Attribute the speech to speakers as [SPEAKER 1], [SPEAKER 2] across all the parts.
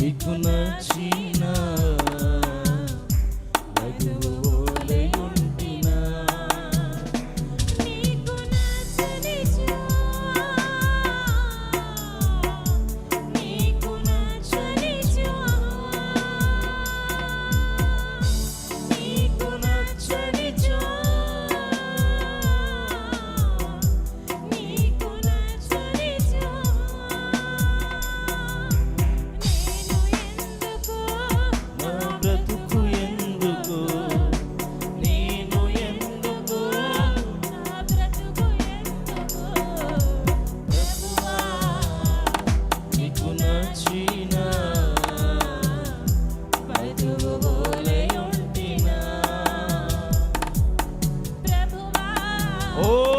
[SPEAKER 1] বিঘ্ন
[SPEAKER 2] ছিনা
[SPEAKER 1] ఓ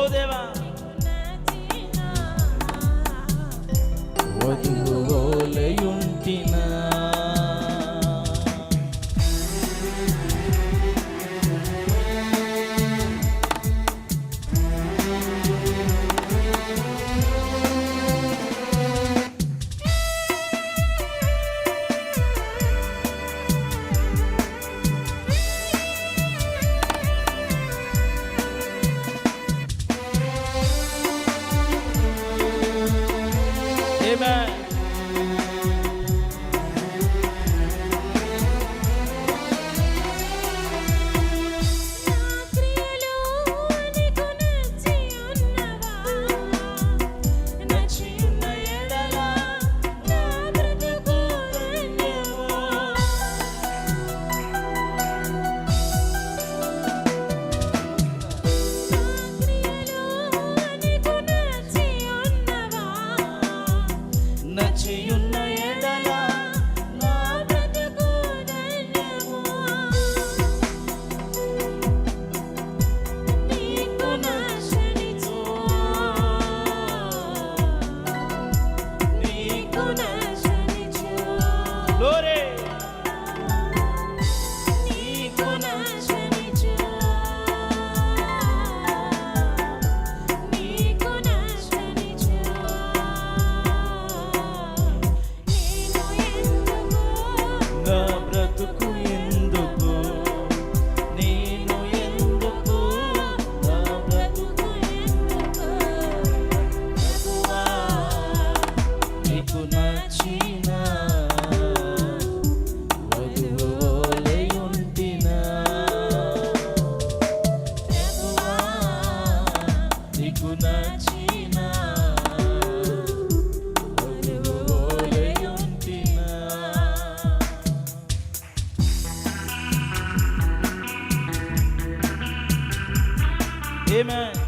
[SPEAKER 1] Amen.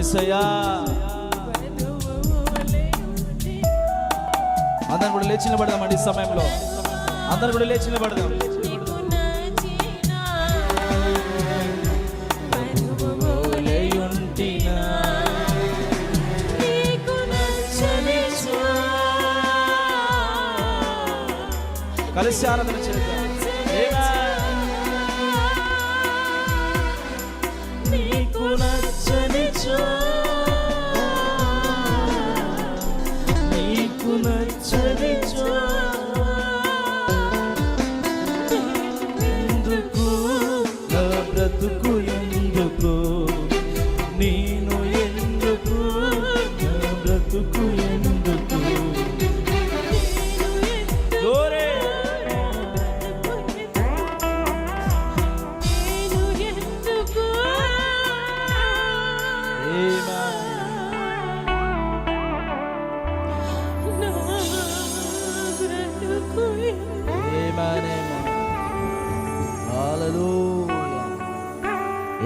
[SPEAKER 1] ఏసయ్యా. అందరం కూడా లేచి నిలబడదామండి ఈ సమయంలో. అందరం కూడా లేచి నిలబడదాం. కలిసి ఆరాధన చేద్దాం.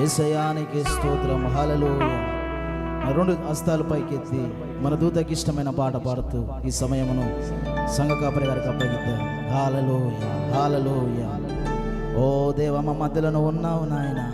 [SPEAKER 2] ఏసయానికి స్తోత్రం. హల్లెలూయా. రెండు హస్తాలు పైకెత్తి మన దూతకి ఇష్టమైన పాట పాడుతూ ఈ సమయమును సంఘ కాపరి గారికి అప్పగిద్దాం. హాలలోయ హాలలోయ ఓ దేవ మా మధ్యలో ఉన్నావు నాయన.